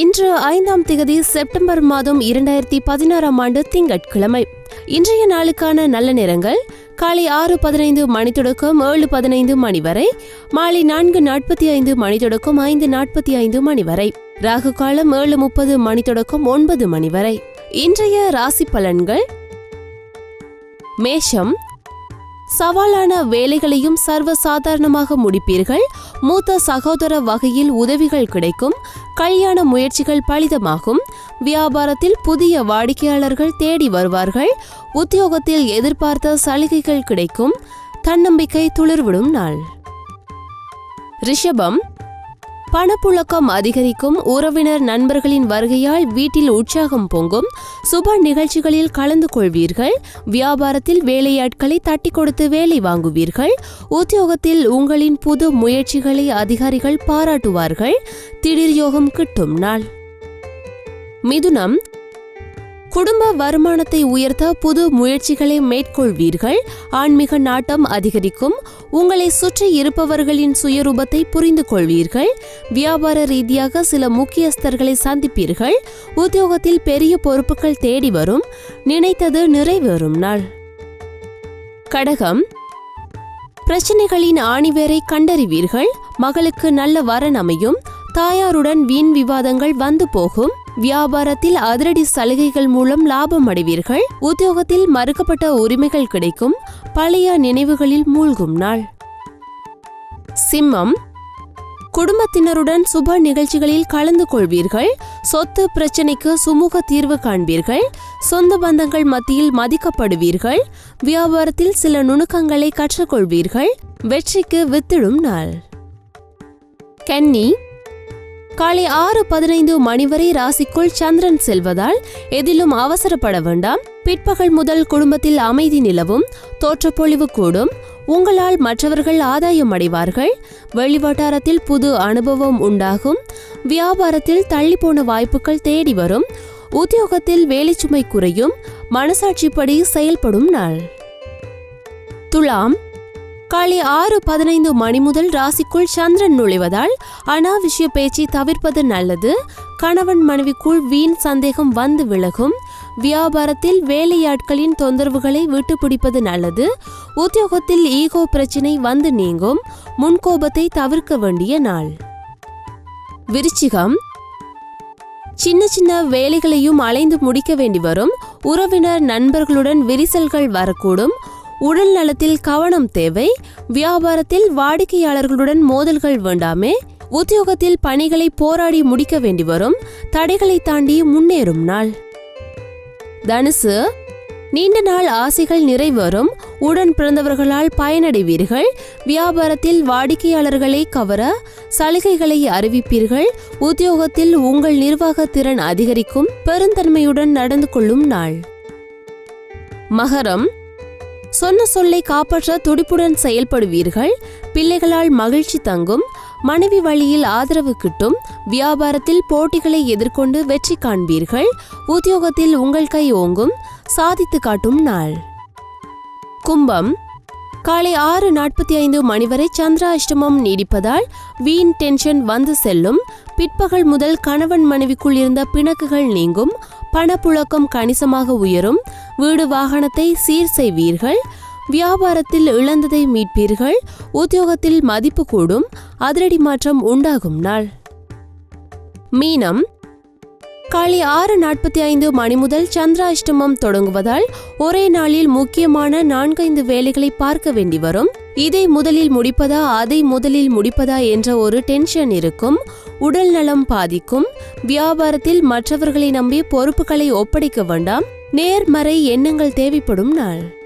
இன்று ஐந்தாம் திகதி செப்டம்பர் மாதம் இரண்டாயிரத்தி பதினாறாம் ஆண்டு திங்கட்கிழமை. இன்றைய நாளுக்கான நல்ல நேரங்கள் காலை ஆறு பதினைந்து மணி தொடக்கம் ஏழு பதினைந்து மணி வரை மாலை நான்கு நாற்பத்தி ஐந்து மணி தொடக்கம் ஐந்து நாற்பத்தி ஐந்து மணி வரை ராகு காலம் ஏழு முப்பது மணி தொடக்கம் ஒன்பது மணி வரை. இன்றைய ராசி பலன்கள் மேஷம் சவாலான வேலைகளையும் சர்வ சாதாரணமாக முடிப்பீர்கள். மூத்த சகோதர வகையில் உதவிகள் கிடைக்கும். கல்யாண முயற்சிகள் பலிதமாகும். வியாபாரத்தில் புதிய வாடிக்கையாளர்கள் தேடி வருவார்கள். உத்தியோகத்தில் எதிர்பார்த்த சலுகைகள் கிடைக்கும். தன்னம்பிக்கை துளிர்விடும் நாள். ரிஷபம் பணப்புழக்கம் அதிகரிக்கும் உறவினர் நண்பர்களின் வருகையால் வீட்டில் உற்சாகம் பொங்கும். சுப நிகழ்ச்சிகளில் கலந்து கொள்வீர்கள். வியாபாரத்தில் வேலையாட்களை தட்டி கொடுத்து வேலை வாங்குவீர்கள். உத்தியோகத்தில் உங்களின் புது முயற்சிகளை அதிகாரிகள் பாராட்டுவார்கள். திடீர் யோகம் கிட்டும் நாள். மிதுனம் குடும்ப வருமானத்தை உயர்த்த புது முயற்சிகளை மேற்கொள்வீர்கள். ஆன்மீக நாட்டம் அதிகரிக்கும். உங்களை சுற்றி இருப்பவர்களின் சுயரூபத்தை புரிந்து கொள்வீர்கள் வியாபார ரீதியாக சில முக்கியஸ்தர்களை சந்திப்பீர்கள். உத்தியோகத்தில் பெரிய பொறுப்புகள் தேடி வரும். நினைத்தது நிறைவேறும். நாள். கடகம். பிரச்சனைகளின் ஆணிவேரை கண்டறிவீர்கள். மகளுக்கு நல்ல வரன் அமையும். தாயாருடன் வீண் விவாதங்கள் வந்து போகும். வியாபாரத்தில் அதிரடி சலுகைகள் மூலம் லாபம் அடைவீர்கள். உத்தியோகத்தில் மறுக்கப்பட்ட உரிமைகள் கிடைக்கும். பழைய நினைவுகளில் மூழ்கும் நாள். சிம்மம். குடும்பத்தினருடன் சுப நிகழ்ச்சிகளில் கலந்து கொள்வீர்கள். சொத்து பிரச்சனைக்கு சுமூக தீர்வு காண்பீர்கள். சொந்த பந்தங்கள் மத்தியில் மதிக்கப்படுவீர்கள். வியாபாரத்தில் சில நுணுக்கங்களை கற்றுக்கொள்வீர்கள். வெற்றிக்கு வித்திடும் நாள். கன்னி. காலை ஆறு பதினைந்து மணி வரை ராசிக்குள் சந்திரன் செல்வதால் எதிலும் அவசரப்பட வேண்டாம். பிற்பகல் முதல் குடும்பத்தில் அமைதி நிலவும் தோற்றப்பொழிவு கூடும். உங்களால் மற்றவர்கள் ஆதாயம் அடைவார்கள். வெளிவட்டாரத்தில் புது அனுபவம் உண்டாகும். வியாபாரத்தில் தள்ளிப்போன வாய்ப்புகள் தேடி வரும். உத்தியோகத்தில் வேலைச்சுமை குறையும். மனசாட்சிப்படி செயல்படும் நாள். துலாம் காலை ஆறு பதினைந்து மணி முதல் ராசிக்குள் சந்திரன் நுழைவதால் அனாவசிய பேச்சை தவிர்ப்பது நல்லது. கணவன் மனைவிக்குள் வீண் சந்தேகம் வந்து விலகும். வியாபாரத்தில் வேலையாட்களின் தொந்தரவுகளை விட்டு பிடிப்பது நல்லது. உத்தியோகத்தில் ஈகோ பிரச்சினை வந்து நீங்கும். முன்கோபத்தை தவிர்க்க வேண்டிய நாள். விருச்சிகம். சின்ன சின்ன வேலைகளையும் அலைந்து முடிக்க வேண்டி வரும். உறவினர் நண்பர்களுடன் விரிசல்கள் வரக்கூடும். உடல் நலத்தில் கவனம் தேவை வியாபாரத்தில் வாடிக்கையாளர்களுடன் மோதல்கள் வேண்டாமே உத்தியோகத்தில் பணிகளை போராடி முடிக்க வேண்டி வரும் தடைகளை தாண்டி முன்னேறும் நாள். தனுசு நீண்ட நாள் ஆசைகள் நிறைவேறும் உடன் பிறந்தவர்களால் பயனடைவீர்கள் வியாபாரத்தில் வாடிக்கையாளர்களை கவர சலுகைகளை அறிவிப்பீர்கள் உத்தியோகத்தில் உங்கள் நிர்வாக திறன் அதிகரிக்கும் பெருந்தன்மையுடன் நடந்து கொள்ளும் நாள். மகரம் சொன்ன சொல்லை காப்பாற்ற துடிப்புடன் செயல்படுவீர்கள். பிள்ளைகளால் மகிழ்ச்சி தங்கும். மனைவி வழியில் ஆதரவு கிட்டும். வியாபாரத்தில் போட்டிகளை எதிர்கொண்டு வெற்றி காண்பீர்கள். உத்தியோகத்தில் உங்கள் கை ஓங்கும். சாதித்து காட்டும் நாள். கும்பம். காலை ஆறு நாற்பத்தி ஐந்து மணி வரை சந்திராஷ்டமம் நீடிப்பதால் வீண் டென்ஷன் வந்து செல்லும். பிற்பகல் முதல் கணவன் மனைவிக்குள் இருந்த பிணக்குகள் நீங்கும். பணப்புழக்கம் கணிசமாக உயரும். வீடு வாகனத்தை சீர் செய்வீர்கள். வியாபாரத்தில் இழந்ததை மீட்பீர்கள். உத்தியோகத்தில் மதிப்பு கூடும். அதிரடி மாற்றம் உண்டாகும் நாள். மீனம் காலை ஆறு நாற்பத்தி ஐந்து மணி முதல் சந்திராஷ்டமம் தொடங்குவதால் ஒரே நாளில் முக்கியமான நான்கைந்து வேலைகளை பார்க்க வேண்டி வரும். இதை முதலில் முடிப்பதா அதை முதலில் முடிப்பதா என்ற ஒரு டென்ஷன் இருக்கும். உடல் நலம் பாதிக்கும். வியாபாரத்தில் மற்றவர்களை நம்பி பொறுப்புகளை ஒப்படைக்க வேண்டாம். நேர்மறை எண்ணங்கள் தேவைப்படும் நாள்.